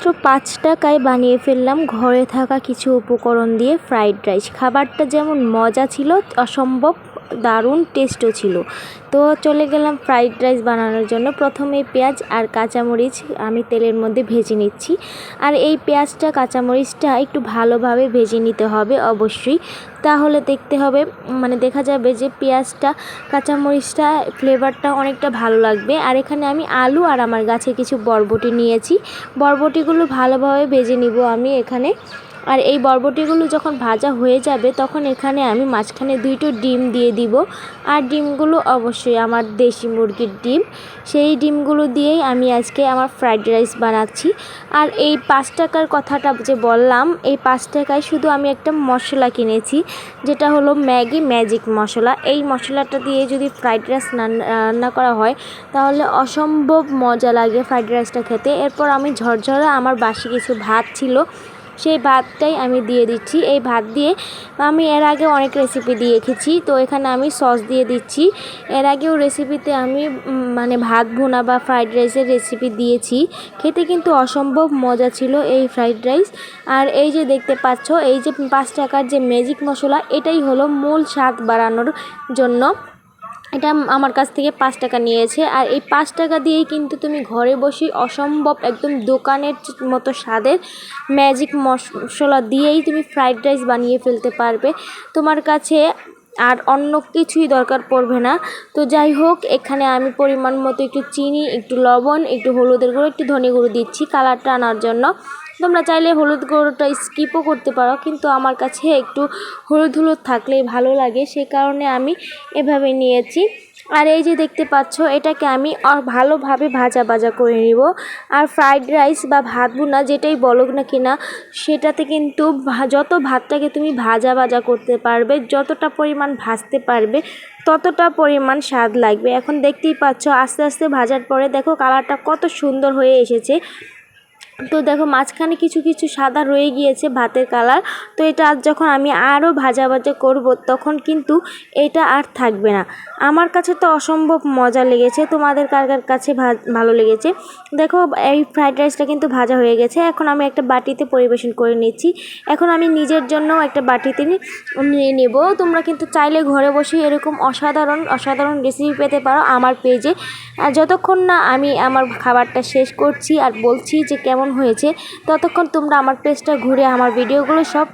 মাত্র পাঁচ টাকায় বানিয়ে ফেললাম ঘরে থাকা কিছু উপকরণ দিয়ে ফ্রাইড রাইস। খাবারটা যেমন মজা ছিল, অসম্ভব দারুণ টেস্টও ছিল। তো চলে গেলাম ফ্রাইড রাইস বানানোর জন্য। প্রথমে পেঁয়াজ আর কাঁচামরিচ আমি তেলের মধ্যে ভেজে নিচ্ছি। আর এই পেঁয়াজটা, কাঁচামরিচটা একটু ভালোভাবে ভেজে নিতে হবে অবশ্যই। তাহলে দেখতে হবে মানে দেখা যাবে যে পেঁয়াজটা, কাঁচামরিচটা ফ্লেভারটা অনেকটা ভালো লাগবে। আর এখানে আমি আলু আর আমার গাছে কিছু বরবটি নিয়েছি। বরবটিগুলো ভালোভাবে ভেজে নিব আমি এখানে। আর এই বরবটিগুলো যখন ভাজা হয়ে যাবে, তখন এখানে আমি মাঝখানে দুইটো ডিম দিয়ে দিব। আর ডিমগুলো অবশ্যই আমার দেশি মুরগির ডিম। সেই ডিমগুলো দিয়েই আমি আজকে আমার ফ্রাইড রাইস বানাচ্ছি। আর এই পাঁচ টাকার কথাটা যে বললাম, এই পাঁচ টাকায় শুধু আমি একটা মশলা কিনেছি, যেটা হলো ম্যাগি ম্যাজিক মশলা। এই মশলাটা দিয়ে যদি ফ্রাইড রাইস রান্না করা হয়, তাহলে অসম্ভব মজা লাগে ফ্রাইড রাইসটা খেতে। এরপর আমি ঝরঝরে আমার বাসি কিছু ভাত ছিল সেই ভাতটাই আমি দিয়ে দিচ্ছি। এই ভাত দিয়ে আমি এর আগে অনেক রেসিপি দিয়ে রেখেছি তো এখানে আমি সস দিয়ে দিচ্ছি। এর আগেও রেসিপিতে আমি মানে ভাত ভুনা বা ফ্রাইড রাইসের রেসিপি দিয়েছি। খেতে কিন্তু অসম্ভব মজা ছিল এই ফ্রাইড রাইস আর এই যে দেখতে পাচ্ছ, এই যে পাঁচ টাকার যে ম্যাজিক মশলা, এটাই হলো মূল স্বাদ বাড়ানোর জন্য। এটা আমার কাছ থেকে পাঁচ টাকা নিয়েছে। আর এই পাঁচ টাকা দিয়েই কিন্তু তুমি ঘরে বসে অসম্ভব একদম দোকানের মতো স্বাদের ম্যাজিক মশলা দিয়েই তুমি ফ্রাইড রাইস বানিয়ে ফেলতে পারবে। তোমার কাছে আর অন্য কিছুই দরকার পড়বে না। তো যাই হোক, এখানে আমি পরিমাণ মতো একটু চিনি, একটু লবণ, একটু হলুদের গুঁড়ো, একটু ধনে গুঁড়ো দিচ্ছি কালারটা আনার জন্য। তোমরা চাইলে হলুদ গুঁড়োটা স্কিপও করতে পারো, কিন্তু আমার কাছে একটু হলুদ হলুদ থাকলেই ভালো লাগে সে কারণে আমি এভাবে নিয়েছি। আর এই যে দেখতে পাচ্ছ, এটাকে আমি ভালোভাবে ভাজা ভাজা করে নিব। আর ফ্রাইড রাইস বা ভাত বুনা যেটাই বলো না কিনা, সেটাতে কিন্তু যত ভাতটাকে তুমি ভাজা ভাজা করতে পারবে, যতটা পরিমাণ ভাজতে পারবে, ততটা পরিমাণ স্বাদ লাগবে। এখন দেখতেই পাচ্ছ, আস্তে আস্তে ভাজার পরে দেখো কালারটা কত সুন্দর হয়ে এসেছে। তো দেখো মাঝখানে কিছু কিছু সাদা রয়ে গিয়েছে ভাতের কালার। তো এটা আজ যখন আমি আরও ভাজা ভাজা করব, তখন কিন্তু এটা আর থাকবে না। আমার কাছে তো অসম্ভব মজা লেগেছে। তোমাদের কার কার কাছে ভালো লেগেছে? দেখো এই ফ্রাইড রাইসটা কিন্তু ভাজা হয়ে গেছে। এখন আমি একটা বাটিতে পরিবেশন করে নিচ্ছি। এখন আমি নিজের জন্য একটা বাটিতে নিয়ে নেব। তোমরা কিন্তু চাইলে ঘরে বসে এরকম অসাধারণ অসাধারণ রেসিপি পেতে পারো আমার পেজে আর যতক্ষণ না আমি আমার খাবারটা শেষ করছি আর বলছি যে কেমন কেমন হয়েছে। ততক্ষণ তোমরা আমার পেজটা ঘুরে আমার ভিডিওগুলো সব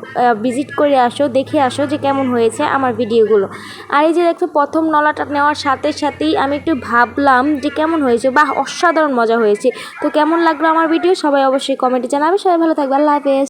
ভিজিট করে আসো, দেখে আসো যে কেমন হয়েছে আমার ভিডিওগুলো। আর এই যে দেখো প্রথম নলাটা নেওয়ার সাথে সাথেই আমি একটু ভাবলাম যে কেমন হয়েছে। বা অসাধারণ মজা হয়েছে। তো কেমন লাগল আমার ভিডিও? সবাই অবশ্যই কমেন্টে জানাবে। সবাই ভালো থাকবে। আল্লাহ হাফেজ।